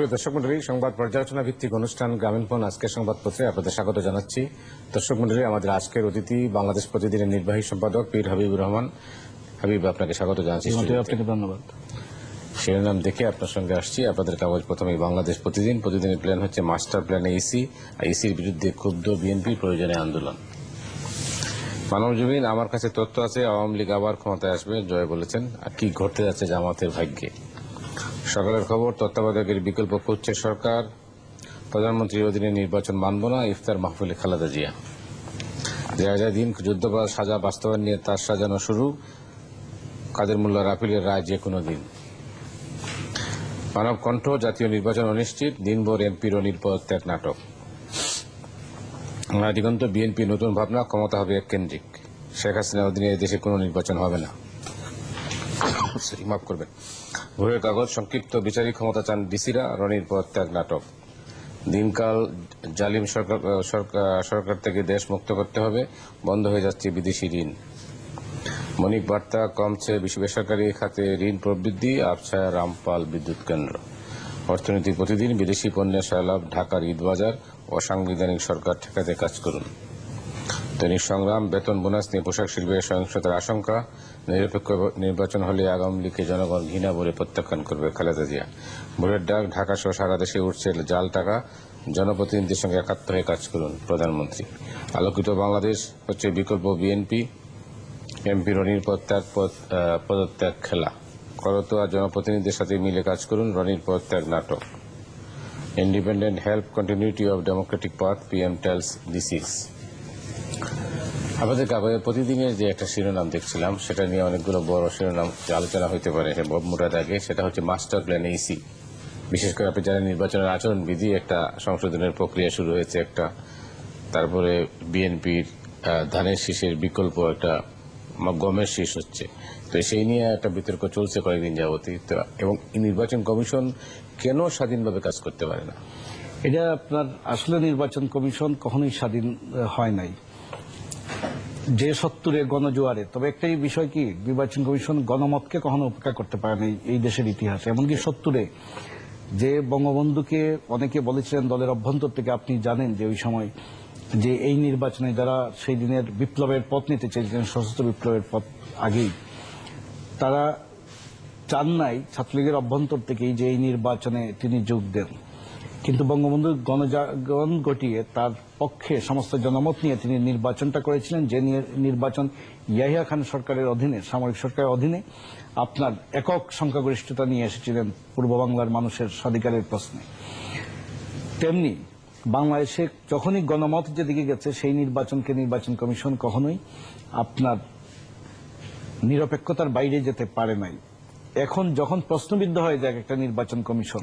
সুপ্রিয় দর্শক মন্ডলী সংবাদ পর্যালোচনা ভিত্তিক অনুষ্ঠান গ্রামীণফোন আজকের সংবাদপত্রে আপনাদের স্বাগত জানাচ্ছি। দর্শক মন্ডলী আমাদের আজকের অতিথি বাংলাদেশ প্রতিদিনের নির্বাহী সম্পাদক পীর হাবিবুর রহমান। হাবিব আপনাকে স্বাগত জানাচ্ছি আপনাকে ধন্যবাদ। শিরোনাম দেখে আপনার সঙ্গে আসছি। আপনাদের কাগজ প্রথমে বাংলাদেশ প্রতিদিন প্রতিদিনের প্ল্যান হচ্ছে মাস্টার প্ল্যানে ইসি আর ইসির বিরুদ্ধে ক্ষুব্ধ বিএনপি প্রয়োজনে আন্দোলন। মানব জমিন আমার কাছে তথ্য আছে আওয়ামী লীগ আবার ক্ষমতায় আসবে জয় বলেছেন। আর কি ঘটতে যাচ্ছে জামাতের ভাগ্যে? সকালের খবর, তত্ত্বাবধায়কের বিকল্প খুঁজছে সরকার। প্রধানমন্ত্রীর অধীনে নির্বাচন মানব না, ইফতার মাহফিলে খালেদা জিয়া। দিন যুদ্ধবাজ সাজা বাস্তবায়ন নিয়ে তার সাজানো শুরু, কাদের মোল্লা রাফিলের রায় যে কোনো দিন। মানব কণ্ঠ, জাতীয় নির্বাচন অনিশ্চিত, দিনভর এমপির নির্পদত্যাগ নাটক। দিগন্ত বিএনপি নতুন ভাবনা, ক্ষমতা হবে এক কেন্দ্রিক শেখ হাসিনার অধীনে দেশে কোনো নির্বাচন হবে না। সরি, মাফ করবেন। ভোরের কাগজ সংক্ষিপ্ত বিচারিক ক্ষমতা চান ডিসিরা রনির পদত্যাগ নাটক। দিনকাল জালিম সরকার সরকার- থেকে দেশ মুক্ত করতে হবে বন্ধ হয়ে যাচ্ছে বিদেশি ঋণ। মনিক বার্তা কমছে বেসরকারি খাতে ঋণ প্রবৃদ্ধি আবছায়া রামপাল বিদ্যুৎ কেন্দ্র। অর্থনীতি প্রতিদিন বিদেশি পণ্যের সয়লাভ ঢাকার ঈদবাজার অসাংবিধানিক সরকার ঠেকাতে কাজ করুন। দৈনিক সংগ্রাম বেতন বোনাস নিয়ে পোশাক শিল্পের সহিংসতার আশঙ্কা নিরপেক্ষ নির্বাচন হলে আগামী লীগকে জনগণ ঘৃণা বলে প্রত্যাখ্যান করবে খালেদা জিয়া। ভোরের ডাক ঢাকা সহ সারা দেশে উঠছে জাল টাকা। জনপ্রতিনিধিদের সঙ্গে একাত্ম হয়ে কাজ করুন প্রধানমন্ত্রী। আলোকিত বাংলাদেশ হচ্ছে বিকল্প বিএনপি। এমপি রনির পদত্যাগ পদ- পদত্যাগ খেলা। করতোয়া জনপ্রতিনিধিদের সাথে মিলে কাজ করুন রনির পদত্যাগ নাটক। Independent help continuity of democratic path, PM tells disease আমাদের প্রতিদিনের যে একটা শিরোনাম দেখছিলাম, সেটা নিয়ে অনেকগুলো বড় শিরোনাম আলোচনা হইতে পারে। মোটার আগে সেটা হচ্ছে মাস্টার প্ল্যান ইসি বিশেষ করে আপনি জানেন নির্বাচনের আচরণবিধি একটা সংশোধনের প্রক্রিয়া শুরু হয়েছে একটা। তারপরে বিএনপির ধানের শীষের বিকল্প একটা গমের শীষ হচ্ছে। তো সেই নিয়ে একটা বিতর্ক চলছে কয়েকদিন যাবতই। তো, এবং নির্বাচন কমিশন কেন স্বাধীনভাবে কাজ করতে পারে না? এটা আপনার আসলে নির্বাচন কমিশন কখনোই স্বাধীন হয় নাই। যে সত্তরে গণজোয়ারে, তবে একটাই বিষয় কি, নির্বাচন কমিশন গণমতকে কখনো উপেক্ষা করতে পারে নাই এই দেশের ইতিহাসে। এমনকি সত্তরে, যে বঙ্গবন্ধুকে অনেকে বলেছিলেন দলের অভ্যন্তর থেকে, আপনি জানেন যে ওই সময় যে এই নির্বাচনে যারা সেই দিনের বিপ্লবের পথ নিতে চেয়েছিলেন, সশস্ত্র বিপ্লবের পথ আগেই, তারা চান নাই ছাত্রলীগের অভ্যন্তর থেকেই যে এই নির্বাচনে তিনি যোগ দেন। কিন্তু বঙ্গবন্ধু গণজাগরণ ঘটিয়ে তার পক্ষে সমস্ত জনমত নিয়ে তিনি নির্বাচনটা করেছিলেন, যে নির্বাচন ইয়াহিয়া খান সরকারের অধীনে, সামরিক সরকারের অধীনে আপনার একক সংখ্যাগরিষ্ঠতা নিয়ে এসেছিলেন পূর্ব বাংলার মানুষের স্বাধিকারের প্রশ্নে তেমনি বাংলাদেশে যখনই গণমত যেদিকে গেছে, সেই নির্বাচনকে নির্বাচন কমিশন কখনোই আপনার নিরপেক্ষতার বাইরে যেতে পারে নাই এখন যখন প্রশ্নবিদ্ধ হয়ে যায় একটা নির্বাচন কমিশন.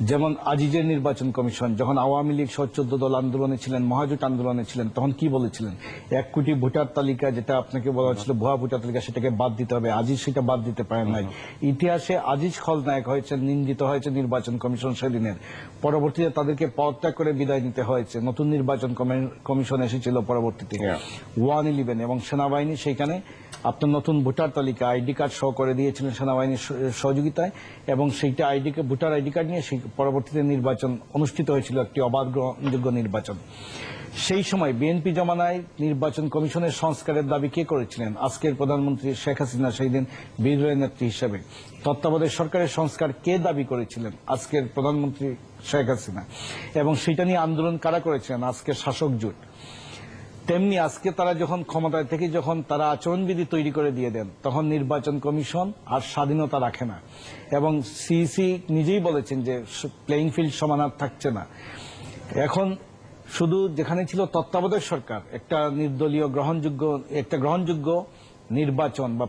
যেমন আজিজের নির্বাচন কমিশন যখন আওয়ামী লীগ সহ চোদ্দ দল আন্দোলনে ছিলেন মহাজোট আন্দোলনে ছিলেন তখন কি বলেছিলেন? এক কোটি ভোটার তালিকা যেটা আপনাকে বলা হচ্ছিল ভুয়া ভোটার তালিকা সেটাকে বাদ দিতে হবে। আজিজ সেটা বাদ দিতে পারেন নাই। ইতিহাসে আজিজ খলনায়ক হয়েছেন নিন্দিত হয়েছে নির্বাচন কমিশন সেদিনের। পরবর্তীতে তাদেরকে পদত্যাগ করে বিদায় নিতে হয়েছে। নতুন নির্বাচন কমিশন এসেছিল পরবর্তীতে। ওয়ান ইলেভেন এবং সেনাবাহিনী সেখানে আপনার নতুন ভোটার তালিকা আইডি কার্ড সহ করে দিয়েছিলেন সেনাবাহিনীর সহযোগিতায় এবং সেইটা আইডি ভোটার আইডি কার্ড নিয়ে সেই পরবর্তীতে নির্বাচন অনুষ্ঠিত হয়েছিল একটি অবাধ গ্রহণযোগ্য নির্বাচন। সেই সময় বিএনপি জমানায় নির্বাচন কমিশনের সংস্কারের দাবি কে করেছিলেন? আজকের প্রধানমন্ত্রী শেখ হাসিনা, সেই দিন দলের নেত্রী হিসেবে। তত্ত্বাবধায়ক সরকারের সংস্কার কে দাবি করেছিলেন? আজকের প্রধানমন্ত্রী শেখ হাসিনা। এবং সেটা নিয়ে আন্দোলন কারা করেছিলেন? আজকের শাসক জোট। তেমনি আজকে তারা যখন ক্ষমতায় থেকে যখন তারা আচরণবিধি তৈরি করে দিয়ে দেন, তখন নির্বাচন কমিশন আর স্বাধীনতা রাখে না এবং সিইসি নিজেই বলেছেন যে প্লেইং ফিল্ড সমান আর থাকছে না এখন শুধু যেখানে ছিল তত্ত্বাবধায়ক সরকার, একটা নির্দলীয় গ্রহণযোগ্য, একটা গ্রহণযোগ্য নির্বাচন বা।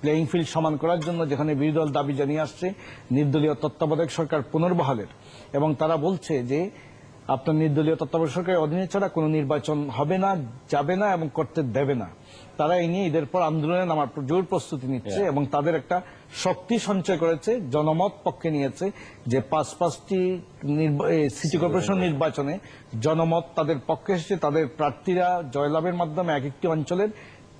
প্লেইং ফিল্ড সমান করার জন্য যেখানে বিরোধী দল দাবি জানিয়ে আসছে, নির্দলীয় তত্ত্বাবধায়ক সরকার পুনর্বহালের এবং তারা বলছে যে আপনার নির্দলীয় তত্ত্বাবধায়ক সরকারের অধীনে ছাড়া কোনো নির্বাচন হবে না যাবে না এবং করতে দেবে না। তারা এই নিয়ে ঈদের পর আন্দোলনে নামার জোর প্রস্তুতি নিচ্ছে এবং তাদের একটা শক্তি সঞ্চয় করেছে জনমত পক্ষে নিয়েছে যে পাঁচ পাঁচটি সিটি কর্পোরেশন নির্বাচনে জনমত তাদের পক্ষে এসেছে তাদের প্রার্থীরা জয়লাভের মাধ্যমে এক একটি অঞ্চলের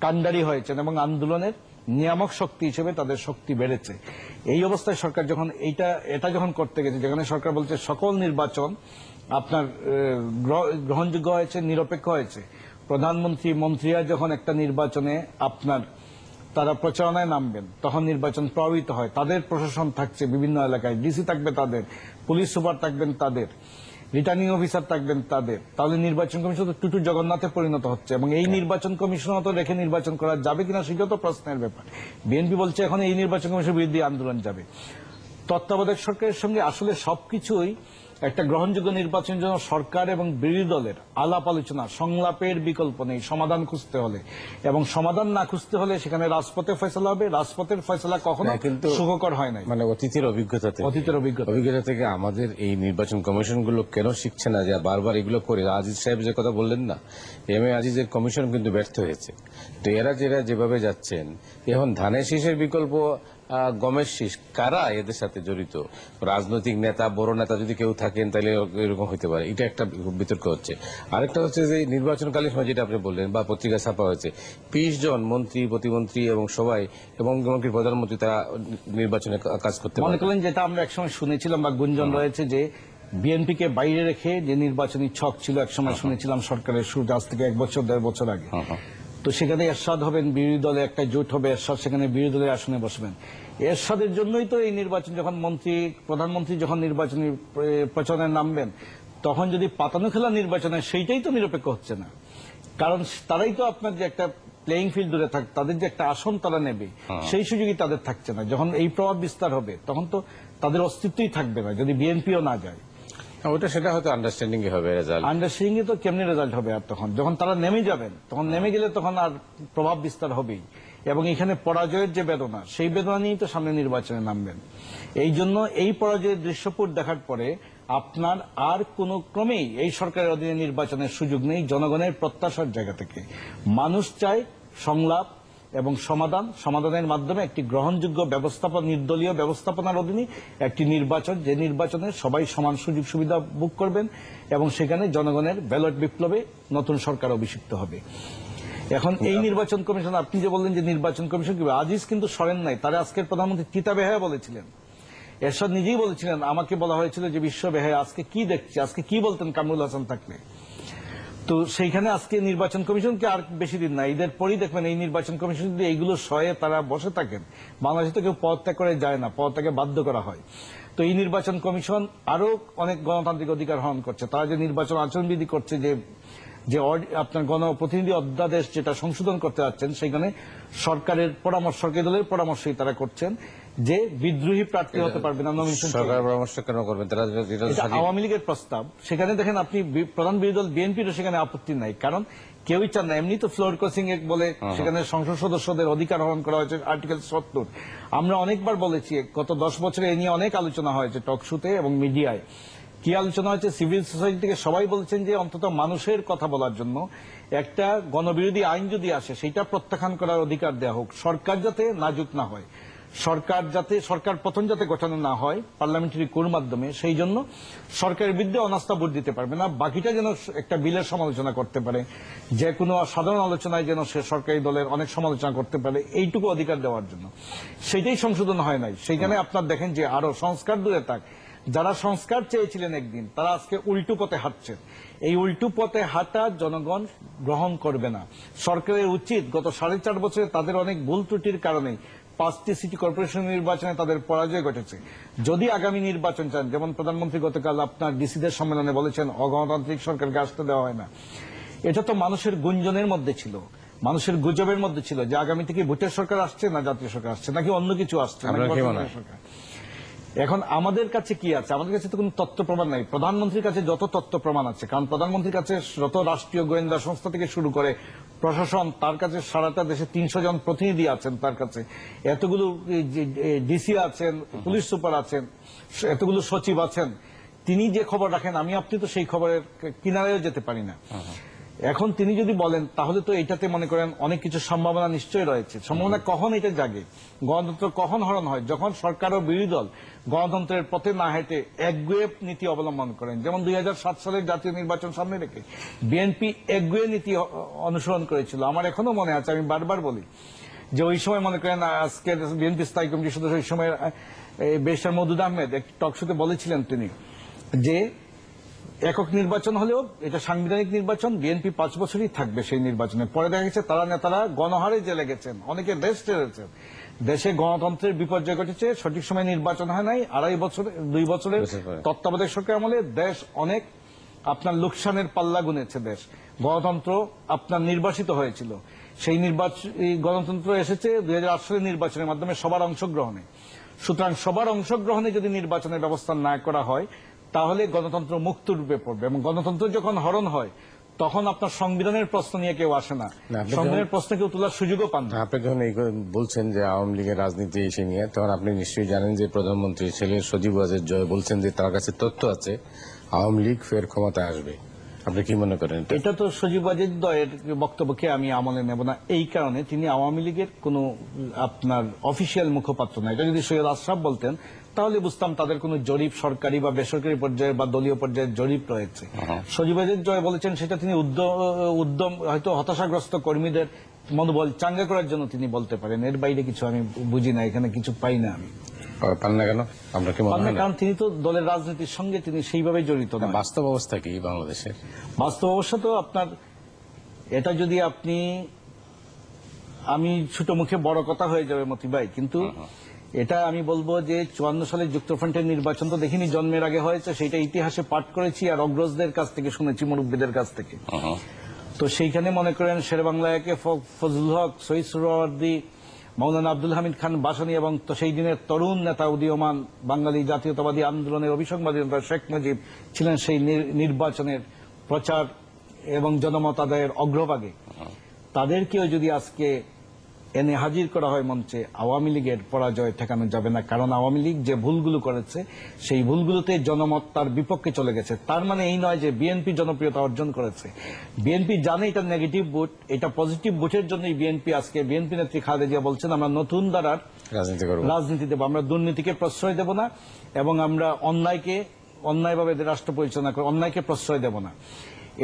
কান্ডারি হয়েছেন এবং আন্দোলনের নিয়ামক শক্তি হিসেবে তাদের শক্তি বেড়েছে। এই অবস্থায় সরকার যখন এইটা এটা যখন করতে গেছে যেখানে সরকার বলছে সকল নির্বাচন আপনার গ্রহ- গ্রহণযোগ্য হয়েছে নিরপেক্ষ হয়েছে। প্রধানমন্ত্রী মন্ত্রীরা যখন একটা নির্বাচনে আপনার তারা প্রচারণায় নামবেন তখন নির্বাচন প্রভাবিত হয়। তাদের প্রশাসন থাকছে বিভিন্ন এলাকায়। ডিসি থাকবে তাদের পুলিশ সুপার থাকবেন তাদের রিটার্নিং অফিসার থাকবেন তাদের। তাহলে নির্বাচন কমিশন তো টুটু জগন্নাথে পরিণত হচ্ছে এবং এই নির্বাচন কমিশন তো রেখে নির্বাচন করা যাবে কিনা সেটাও তো প্রশ্নের ব্যাপার। বিএনপি বলছে এখন এই নির্বাচন কমিশনের বিরুদ্ধে আন্দোলন যাবে। তত্ত্বাবধায়ক সরকারের সঙ্গে আসলে সবকিছুই একটা গ্রহণযোগ্য নির্বাচনের জন্য সরকার এবং বিরোধী দলের আলাপ আলোচনা সংলাপের বিকল্প নেই সমাধান খুঁজতে হলে। এবং সমাধান না খুঁজতে হলে সেখানে রাজপথে ফয়সলা হবে। রাজপথের ফয়সলা কখনো কিন্তু- সুখকর হয় নাই। মানে অতীতের অভিজ্ঞতা থেকে অতীতের অভিজ্ঞতা অভিজ্ঞতা থেকে আমাদের এই নির্বাচন কমিশনগুলো কেন শিখছে না যে বারবার এগুলো করে? আজিজ সাহেব যে কথা বললেন না এম এ আজিজের কমিশন কিন্তু ব্যর্থ হয়েছে। তো এরা যেরা যেভাবে যাচ্ছেন এখন ধানের শীষের বিকল্প গমের শীষ কারা এদের সাথে জড়িত? রাজনৈতিক নেতা বড় নেতা যদি কেউ থাকেন তাহলে এরকম হতে পারে। এটা একটা বিতর্ক হচ্ছে। আরেকটা হচ্ছে যে নির্বাচনকালীন সময় যেটা আপনি বললেন বা পত্রিকা ছাপা হয়েছে বিশ জন মন্ত্রী প্রতিমন্ত্রী এবং সবাই এবং এমনকি প্রধানমন্ত্রী তারা নির্বাচনে কাজ করতে মনে করলেন যেটা আমরা একসময় শুনেছিলাম বা গুঞ্জন রয়েছে যে বিএনপিকে বাইরে রেখে যে নির্বাচনী ছক ছিল একসময় শুনেছিলাম সরকারের শুরু আজ থেকে এক বছর দেড় বছর আগে। তো সেখানে এরশাদ হবেন বিরোধী দলে একটা জোট হবে এরশাদ সেখানে বিরোধী দলের আসনে বসবেন। এরশাদের জন্যই তো এই নির্বাচন যখন মন্ত্রী প্রধানমন্ত্রী যখন নির্বাচনী এ, প্রচারণায় নামবেন তখন যদি পাতানো খেলা নির্বাচনে সেইটাই তো নিরপেক্ষ হচ্ছে না। কারণ তারাই তো আপনার যে একটা প্লেইং ফিল্ড দূরে থাক তাদের যে একটা আসন তারা নেবে সেই সুযোগই তাদের থাকছে না। যখন এই প্রভাব বিস্তার হবে তখন তো তাদের অস্তিত্বই থাকবে না যদি বিএনপিও না যায়। হ্যাঁ, ওটা সেটা হয়তো আন্ডারস্ট্যান্ডিং হবে রেজাল্ট আন্ডারস্ট্যান্ডিং তো কেমনি রেজাল্ট হবে আর তখন? যখন তারা নেমে যাবেন তখন নেমে গেলে তখন আর প্রভাব বিস্তার হবেই। এবং এখানে পরাজয়ের যে বেদনা সেই বেদনা নিয়েই তো সামনে নির্বাচনে নামবেন। এই জন্য এই পরাজয়ের দৃশ্যপট দেখার পরে আপনার আর কোনো ক্রমেই এই সরকারের অধীনে নির্বাচনের সুযোগ নেই জনগণের প্রত্যাশার জায়গা থেকে। মানুষ চায় সংলাপ এবং সমাধান সমাধানের মাধ্যমে একটি গ্রহণযোগ্য ব্যবস্থাপনা নির্দলীয় ব্যবস্থাপনার অধীনে একটি নির্বাচন যে নির্বাচনে সবাই সমান সুযোগ সুবিধা বুক করবেন এবং সেখানে জনগণের ব্যালট বিপ্লবে নতুন সরকার অভিষিক্ত হবে। এখন এই নির্বাচন কমিশন আপনি যে বললেন যে নির্বাচন কমিশন কি আজিজ কিন্তু সরেন নাই তারা আজকের প্রধানমন্ত্রী তিতা বেহায়া বলেছিলেন। এরশাদ নিজেই বলেছিলেন আমাকে বলা হয়েছিল যে বিশ্ব বেহায়া আজকে কি দেখছি আজকে কি বলতেন কামরুল হাসান থাকলে? তো সেইখানে আজকে নির্বাচন কমিশনকে আর বেশি দিন না, ঈদের পরই দেখবেন এই নির্বাচন কমিশন যদি এইগুলো সয়ে তারা বসে থাকেন, বাংলাদেশে তো কেউ পদত্যাগ করে যায় না পদত্যাগে বাধ্য করা হয়। তো এই নির্বাচন কমিশন আরও অনেক গণতান্ত্রিক অধিকার হরণ করছে। তারা যে নির্বাচন আচরণবিধি করছে, যে যে আপনার গণপ্রতিনিধি অধ্যাদেশ যেটা সংশোধন করতে যাচ্ছেন সেখানে সরকারের পরামর্শ দলের পরামর্শই তারা করছেন। যে বিদ্রোহী প্রার্থী হতে পারবে না নমিনেশন সরকার পরামর্শ কেন করবেন? তারা আওয়ামী লীগের প্রস্তাব। সেখানে দেখেন আপনি প্রধান বিরোধী দল বিএনপিরও সেখানে আপত্তি নাই কারণ কেউই চান না। এমনি তো ফ্লোর ক্রসিং এক বলে সেখানে সংসদ সদস্যদের অধিকার হরণ করা হয়েছে আর্টিকেল সত্তর। আমরা অনেকবার বলেছি গত দশ বছরে এ নিয়ে অনেক আলোচনা হয়েছে টকশুতে এবং মিডিয়ায়। কি আলোচনা হয়েছে? সিভিল সোসাইটি থেকে সবাই বলছেন যে অন্তত মানুষের কথা বলার জন্য একটা গণবিরোধী আইন যদি আসে সেটা প্রত্যাখ্যান করার অধিকার দেওয়া হোক সরকার যাতে নাজুক না হয়। সরকার যাতে, সরকার পতন যাতে গঠন না হয় পার্লামেন্টারি কোর মাধ্যমে, সেই জন্য সরকারের বিরুদ্ধে অনাস্থা ভোট দিতে পারবে না। বাকিটা যেন একটা বিলের সমালোচনা করতে পারে। যে কোনো সাধারণ আলোচনায় যেন সে সরকারি দলের অনেক সমালোচনা করতে পারে, এইটুকু অধিকার দেওয়ার জন্য। সেইটাই সংশোধন হয় নাই। সেইখানে আপনার দেখেন যে আরও সংস্কার দূরে থাক। যারা সংস্কার চেয়েছিলেন একদিন, তারা আজকে উল্টো পথে হাঁটছেন। এই উল্টো পথে হাঁটা জনগণ গ্রহণ করবে না। সরকারের উচিত গত সাড়ে চার বছরে তাদের অনেক ভুল ত্রুটির কারণে পাঁচটি সিটি কর্পোরেশন নির্বাচনে তাদের পরাজয় ঘটেছে। যদি আগামী নির্বাচন চান যেমন প্রধানমন্ত্রী গতকাল আপনার ডিসিদের সম্মেলনে বলেছেন অগণতান্ত্রিক সরকারকে আসতে দেওয়া হয় না। এটা তো মানুষের গুঞ্জনের মধ্যে ছিল মানুষের গুজবের মধ্যে ছিল যে আগামী থেকে ভোটের সরকার আসছে না জাতীয় সরকার আসছে নাকি অন্য কিছু আসছে সরকার? এখন আমাদের কাছে কি আছে? আমাদের কাছে তো কোনো তথ্য প্রমাণ নাই। প্রধানমন্ত্রীর কাছে যত তথ্য প্রমাণ আছে কারণ প্রধানমন্ত্রীর কাছে যত রাষ্ট্রীয় গোয়েন্দা সংস্থা থেকে শুরু করে প্রশাসন তার কাছে সারাটা দেশে তিনশো জন প্রতিনিধি আছেন তার কাছে। এতগুলো ডিসি আছেন, পুলিশ সুপার আছেন এতগুলো সচিব আছেন। তিনি যে খবর রাখেন, আমি আপনি তো সেই খবরের কিনারেও যেতে পারি না। এখন তিনি যদি বলেন তাহলে তো এটাতে মনে করেন অনেক কিছু সম্ভাবনা নিশ্চয়ই রয়েছে। সম্ভাবনা কখন এটা জাগে? গণতন্ত্র কখন হরণ হয়? যখন সরকার ও বিরোধী দল গণতন্ত্রের পথে না হেঁটে একগুয়ে নীতি অবলম্বন করেন। যেমন দুই হাজার সাত সালের জাতীয় নির্বাচন সামনে রেখে বিএনপি একগুয়ে নীতি অনুসরণ করেছিল। আমার এখনও মনে আছে আমি বারবার বলি যে ওই সময় মনে করেন আজকের বিএনপি স্থায়ী কমিটির সদস্য ওই সময় বেশার মদুদ আহমেদ একটি টকশোতে বলেছিলেন তিনি যে একক নির্বাচন হলেও এটা সাংবিধানিক নির্বাচন বিএনপি পাঁচ বছরই থাকবে সেই নির্বাচনে। পরে দেখা গেছে তারা নেতারা গণহারে জেলে গেছেন অনেকে দেশ ছেড়েছেন দেশে গণতন্ত্রের বিপর্যয় ঘটেছে সঠিক সময় নির্বাচন হয় নাই আড়াই বছর দুই বছরের বছর তত্ত্বাবধায়ক সরকার আমলে দেশ অনেক আপনার লোকসানের পাল্লা গুনেছে দেশ। গণতন্ত্র আপনার নির্বাসিত হয়েছিল। সেই নির্বাচন গণতন্ত্র এসেছে দুই সালের নির্বাচনের মাধ্যমে সবার অংশগ্রহণে। সুতরাং সবার অংশগ্রহণে যদি নির্বাচনের ব্যবস্থা না করা হয় তাহলে গণতন্ত্র মুক্ত রূপে পড়বে এবং গণতন্ত্র যখন হরণ হয় তখন আপনার সংবিধানের প্রশ্ন নিয়ে কেউ আসে না। সংবিধানের প্রশ্ন কেউ তোলার সুযোগও পান না। আপনি যখন এই বলছেন যে আওয়ামী লীগের রাজনীতি এসে নিয়ে তখন আপনি নিশ্চয়ই জানেন যে প্রধানমন্ত্রী ছেলের সজীব ওয়াজেদ জয় বলছেন যে তার কাছে তথ্য আছে আওয়ামী লীগ ফের ক্ষমতায় আসবে। আপনি কি মনে করেন এটা? তো সজীব ওয়াজেদ দয়ের বক্তব্যকে আমি আমলে নেব না। এই কারণে তিনি আওয়ামী লীগের কোনো আপনার অফিসিয়াল মুখপাত্র না। এটা যদি সৈয়দ আশরাফ বলতেন তাহলে বুঝতাম তাদের কোনো জরিপ সরকারি বা বেসরকারি পর্যায়ে বা দলীয় পর্যায়ে জরিপ রয়েছে। সজীব ওয়াজেদ জয় বলেছেন সেটা তিনি উদ্যম উদ্যম হয়তো হতাশাগ্রস্ত কর্মীদের মনোবল চাঙ্গা করার জন্য তিনি বলতে পারেন। এর বাইরে কিছু আমি বুঝি না এখানে কিছু পাই না আমি। পান না কেন? আমরা কি মনে কারণ তিনি তো দলের রাজনীতির সঙ্গে তিনি সেইভাবে জড়িত না বাস্তব অবস্থা কি বাংলাদেশের? বাস্তব অবস্থা তো আপনার এটা যদি আপনি আমি ছোট মুখে বড় কথা হয়ে যাবে মতি ভাই কিন্তু এটা আমি বলব যে চুয়ান্ন সালে যুক্তফ্রন্টের নির্বাচন তো দেখিনি জন্মের আগে হয়েছে সেটা ইতিহাসে পাঠ করেছি আর অগ্রজদের কাছ থেকে শুনেছি মুরব্বীদের কাছ থেকে। তো সেইখানে মনে করেন শেরবাংলাকে ফজলুল হক শহীদ সুরওয়ার্দী মৌলানা আব্দুল হামিদ খান বাসানি এবং তো সেই দিনের তরুণ নেতা উদীয়মান বাঙালি জাতীয়তাবাদী আন্দোলনের অভিসংবাদী নেতা শেখ মুজিব ছিলেন সেই নির্বাচনের প্রচার এবং জনমত আদায়ের অগ্রভাগে তাদেরকেও যদি আজকে এনে হাজির করা হয় মঞ্চে। আওয়ামী লীগের পরাজয় ঠেকানো যাবে না কারণ আওয়ামী লীগ যে ভুলগুলো করেছে সেই ভুলগুলোতে জনমত তার বিপক্ষে চলে গেছে। তার মানে এই নয় যে বিএনপি জনপ্রিয়তা অর্জন করেছে। বিএনপি জানে এটা নেগেটিভ ভোট এটা পজিটিভ ভোটের জন্যই বিএনপি আজকে বিএনপি নেত্রী খালেদা জিয়া বলছেন আমরা নতুন ধারার রাজনীতি করব। রাজনীতি দেব। আমরা দুর্নীতিকে প্রশ্রয় দেব না এবং আমরা অন্যায়কে অন্যায়ভাবে রাষ্ট্র পরিচালনা করে অন্যায়কে প্রশ্রয় দেব না।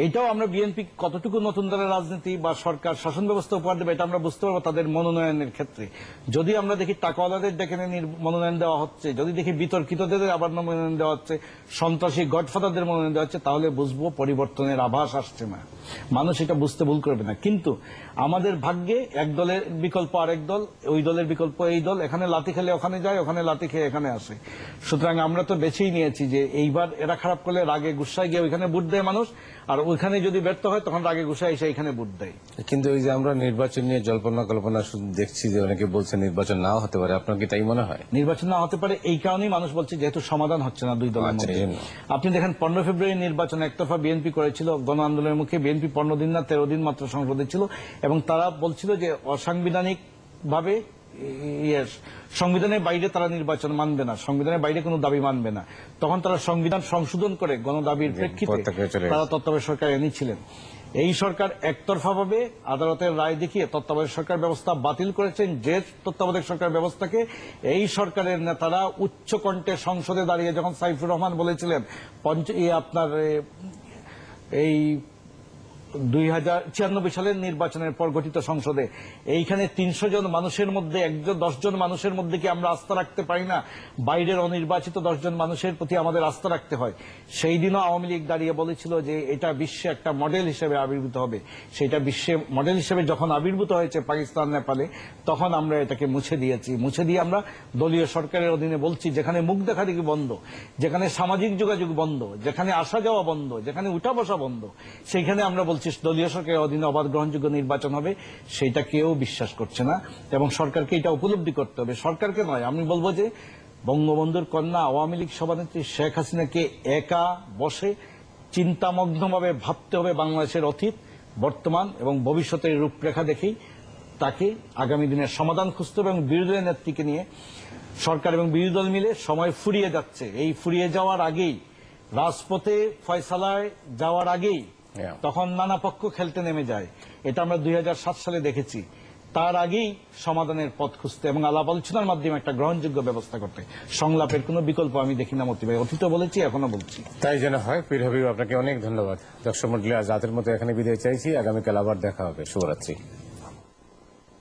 এইটাও আমরা বিএনপি কতটুকু নতুন দলের রাজনীতি বা সরকার শাসন ব্যবস্থা উপহার দেবে, এটা আমরা বুঝতে পারব তাদের মনোনয়নের ক্ষেত্রে। যদি আমরা দেখি টাকাওয়ালাদের দেখে মনোনয়ন দেওয়া হচ্ছে, যদি দেখি বিতর্কিতদের আবার মনোনয়ন দেওয়া হচ্ছে, সন্ত্রাসী গডফাদারদের মনোনয়ন দেওয়া হচ্ছে, তাহলে বুঝব পরিবর্তনের আভাস আসছে না। মানুষ এটা বুঝতে ভুল করবে না। কিন্তু আমাদের ভাগ্যে এক দলের বিকল্প আরেক দল ওই দলের বিকল্প এই দল এখানে লাথি খেলে ওখানে যায় ওখানে লাথি খেয়ে এখানে আসে। সুতরাং আমরা তো বেছেই নিয়েছি যে এইবার এরা খারাপ করলে রাগে গুসায় গিয়ে ওইখানে বুট দেয় মানুষ আর ওইখানে যদি ব্যর্থ হয় তখন রাগে গুসায় এসে এখানে বুট দেয়। কিন্তু এই যে আমরা নির্বাচন নিয়ে জল্পনা কল্পনা দেখছি যে অনেকে বলছে নির্বাচন নাও হতে পারে। আপনার কি তাই মনে হয়? নির্বাচন না হতে পারে এই কারণেই মানুষ বলছে যেহেতু সমাধান হচ্ছে না দুই দলের আচ্ছা, মধ্যে। আপনি দেখেন পনেরো ফেব্রুয়ারি নির্বাচন একতরফা বিএনপি করেছিল গণ আন্দোলনের মুখে বিএনপি পনেরো দিন না তেরো দিন মাত্র সংসদে ছিল এবং তারা বলছিল যে অসাংবিধানিক ভাবে সংবিধানের বাইরে তারা নির্বাচন মানবে না সংবিধানের বাইরে কোনো দাবি মানবে না তখন তারা সংবিধান সংশোধন করে গণদাবির প্রেক্ষিতে। তারা তত্ত্বাবধায়ক সরকার এনেছিলেন এই সরকার একতরফাভাবে আদালতের রায় দেখিয়ে তত্ত্বাবধায়ক সরকার ব্যবস্থা বাতিল করেছেন যে তত্ত্বাবধায়ক সরকার ব্যবস্থাকে এই সরকারের নেতারা উচ্চ কণ্ঠে সংসদে দাঁড়িয়ে যখন সাইফুর রহমান বলেছিলেন আপনার এই দুই হাজার ছিয়ানব্বই সালের নির্বাচনের পর গঠিত সংসদে। এইখানে তিনশো জন মানুষের মধ্যে একজন দশজন মানুষের মধ্যে কি আমরা আস্থা রাখতে পারি না? বাইরের অনির্বাচিত দশজন মানুষের প্রতি আমাদের আস্থা রাখতে হয়। সেই দিনও আওয়ামী লীগ দাঁড়িয়ে বলেছিল যে এটা বিশ্বে একটা মডেল হিসেবে আবির্ভূত হবে। সেটা বিশ্বে মডেল হিসেবে যখন আবির্ভূত হয়েছে পাকিস্তান, নেপালে, তখন আমরা এটাকে মুছে দিয়েছি। মুছে দিয়ে আমরা দলীয় সরকারের অধীনে বলছি, যেখানে মুখ দেখা দেখি বন্ধ, যেখানে সামাজিক যোগাযোগ বন্ধ, যেখানে আসা যাওয়া বন্ধ, যেখানে উঠা বসা বন্ধ সেইখানে আমরা বলছি দলীয় সরকারের অধীনে অবাধ গ্রহণযোগ্য নির্বাচন হবে, সেটা কেউ বিশ্বাস করছে না। এবং সরকারকে এটা উপলব্ধি করতে হবে। সরকারকে নয়, আমি বলব যে বঙ্গবন্ধুর কন্যা আওয়ামী লীগ সভানেত্রী শেখ হাসিনাকে একা বসে চিন্তামগ্নভাবে ভাবতে হবে বাংলাদেশের অতীত, বর্তমান এবং ভবিষ্যতের রূপরেখা দেখেই। তাকে আগামী দিনের সমাধান খুঁজতে হবে এবং বিরোধী নেত্রীকে নিয়ে সরকার এবং বিরোধী দল মিলে সময় ফুরিয়ে যাচ্ছে। এই ফুরিয়ে যাওয়ার আগেই, রাজপথে ফয়সালায় যাওয়ার আগেই. তখন নানা পক্ষ খেলতে নেমে যায়। এটা আমরা দুই হাজার সাত সালে দেখেছি। তার আগেই সমাধানের পথ খুঁজতে এবং আলাপ আলোচনার মাধ্যমে একটা গ্রহণযোগ্য ব্যবস্থা করতে। সংলাপের কোনো বিকল্প আমি দেখি না মতি ভাই। অতীত বলেছি এখনও বলছি। তাই যেন হয় পীর হাবিব আপনাকে অনেক ধন্যবাদ। দর্শক মন্ডলী আজ রাতের মতো এখানে বিদায় চাইছি। আগামীকাল আবার দেখা হবে। শুভরাত্রি।